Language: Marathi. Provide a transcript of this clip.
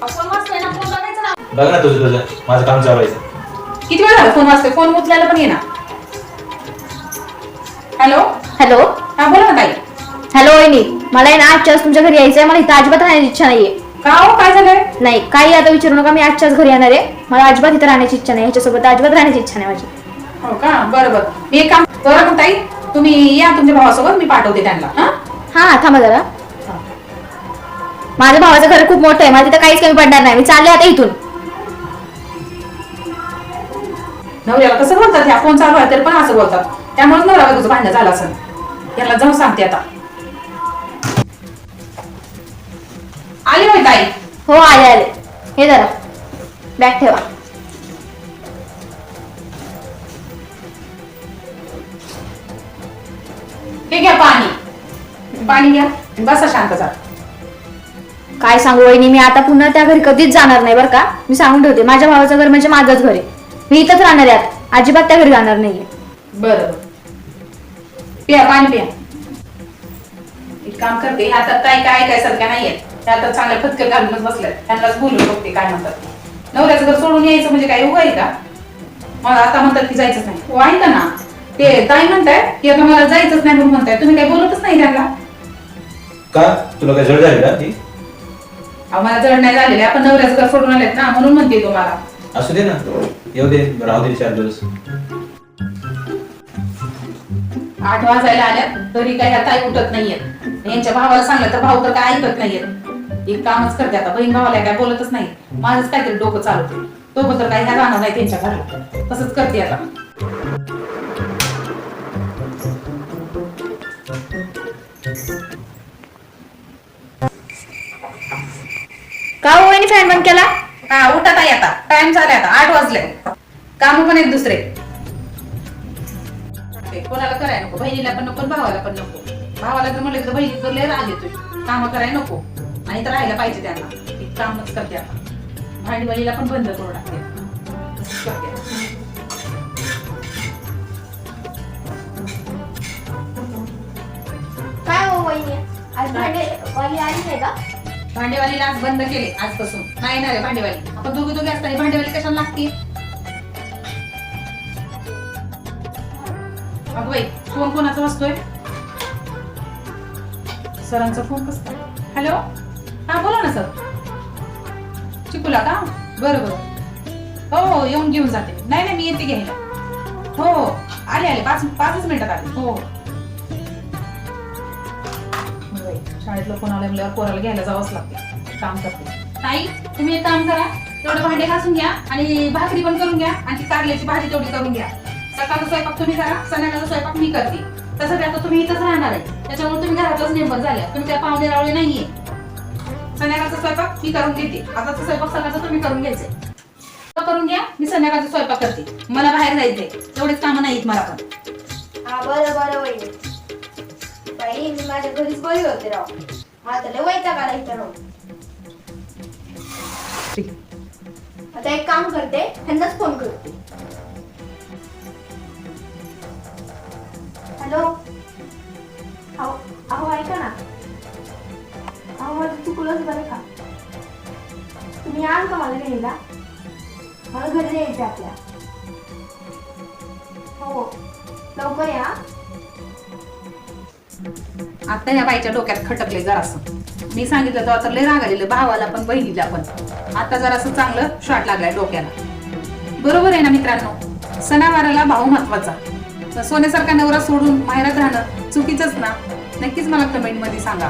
बघ ना तुझं तुझं. माझं काम चालू आहे. किती वेळ झाला फोन वाजतोय? फोन उचलायला पण ये ना हॅलो? हॅलो? हा बोला ना ताई. हॅलो वहिनी. मला आहे ना आजच्याच तुमच्या घरी यायचंय. मला इथं अजिबात राहण्याची इच्छा नाहीये. का हो? काय झालंय? नाही काही आता विचारू नका. मी आजच्याच घरी येणार आहे. मला अजिबात इथं राहण्याची इच्छा नाही. ह्याच्यासोबत अजिबात राहण्याची इच्छा नाही माझी. हो का? बरं बरं. मी एक काम बरं मग ताई. तुम्ही या तुमच्या भावासोबत. मी पाठवते त्यांना. हा? हा थांबा जरा. माझ्या भावाचं घर खूप मोठं आहे. मला तिथं काहीच कमी पडणार नाही. मी चालले आता इथून. नवऱ्याला कसं बोलतात ह्या फोन चालू आहे तरी पण असं बोलतात. त्यामुळे नवरा तुझं भांडण झालं असं याला जाऊन सांगते आता. आली होय ताई? हो आले आले. हे जरा. बॅग ठेवा. हे घ्या पाणी. पाणी घ्या बसा शांत जा. काय सांगू वहिनी मी आता पुन्हा त्या घरी कधीच जाणार नाही बरं का? मी सांगून ठेवते माझ्या भावाचं घर म्हणजे माझंच घर आहे. मी इथंच राहणार आहे आता. अजिबात त्या घरी जाणार नाहीये. बरं पिया पाणी पिया. एक काम करते हातात काय काय काय सारख्या नाहीये त्या आता चांगल्या फटके घालूनच बसल्यात. त्यांनाच बोलून बघते काय म्हणतात नवऱ्याचं घर सोडून यायचं म्हणजे काय उभं आहे का? मला आता म्हणतात की जायचंच नाही. हो ऐका ना. ते ताई म्हणताय की आता मला जायचंच नाही म्हणून म्हणताय. तुम्ही काही बोलतच नाही त्यांना. का? तुला काय जड झाली का ती? मला जड नाही झालेले. आपण नवऱ्याचं घर सोडून आलेत ना म्हणून म्हणते तुम्हाला. असू दे ना. येऊ दे. राहू दे चार दिवस. आठ वाजायला आल्यात तरी काही ह्या ताई उठत नाहीयेत. यांच्या भावाला सांगलं तर भाऊ तर काय ऐकत नाहीयेत. एक कामच करते आता. बहीण भावाला काय बोलतच नाही. माझंच काहीतरी डोकं चालवते. तो तर काही ह्या जाणार नाही त्यांच्या घरात. तसंच करते आता. का हो वहिनी फॅन बंद केला? हा उठत आहे आता. टाइम झालाय आता. आठ वाजले. काम पण आहेत दुसरे. ते कोणाला करायला नको? बहिणीला पण नको आणि भावाला पण नको. भावाला जर म्हणलं तर बहिणी तर लय राग येतोय. काम करायला नको. आणि तर राहायला पाहिजे त्यांना. ती कामच करते आता. भांडवलीला पण बंद करू टाकते. करते. काय हो वहिनी? आज भांडे वाली आली नाही का? भांडेवालीला आज बंद केले आजपासून. नाही येणार आहे भांडेवाली? आपण दोघे दोघे असताना भांडेवाली कशाला लागते? अगं बाई फोन कोणाचा वाजतोय सरांचा फोन कसं हॅलो? हा बोला ना सर. चिकूला का? बरं बरं. हो हो येऊन घेऊन जाते. नाही नाही मी येते घ्यायला. हो हो. आले आले. पाच पाचच मिनिटात आले. हो हो. शाळेतलं कोणाला आलं म्हणल्यावर पोराला घ्यायला जावंच लागते. काम करते. ताई तुम्ही एक काम करा. तेवढं भांडे घासून घ्या आणि भाकरी पण करून घ्या आणि ती कारल्याची भाजी तेवढी करून घ्या. सकाळचा स्वयंपाक तुम्ही करा संध्याकाळचा स्वयंपाक मी करते. तसं आता तुम्ही इथंच राहणार आहे. त्याच्यामुळे तुम्ही घरातच नेमबत झाल्या. तुम्ही त्या पाहुणे रावळे नाहीये. संध्याकाळचा स्वयंपाक मी करून देते आताचा स्वयंपाक सकाळचा तुम्ही करून घ्यायचे करून घ्या मी संध्याकाळचा स्वयंपाक करते. मला बाहेर जायचंय. तेवढेच कामं नाहीत मला पण. माझ्या घरीच बरी होते राव. तर लय वैताग आला इथं आहे. आता एक काम करते ह्यांनाच फोन करते. हॅलो? अहो अहो ऐका ना. अहो माझं चुकलंच बरं का? तुम्ही याल का मला घ्यायला? मला घरी यायचं आपल्या. हो लवकर या. आता या बाईच्या डोक्यात खटकले जरासं. मी सांगितलं तर आता लय राग आलेलं भावाला पण बहिणीला पण. आता जरासं चांगलं शॉट लागलाय डोक्याला. बरोबर आहे ना मित्रांनो? सणावाराला भाऊ महत्त्वाचा. सोन्यासारखा नवरा सोडून माहेरात राहणं चुकीचंच ना? नक्कीच मला कमेंटमध्ये सांगा.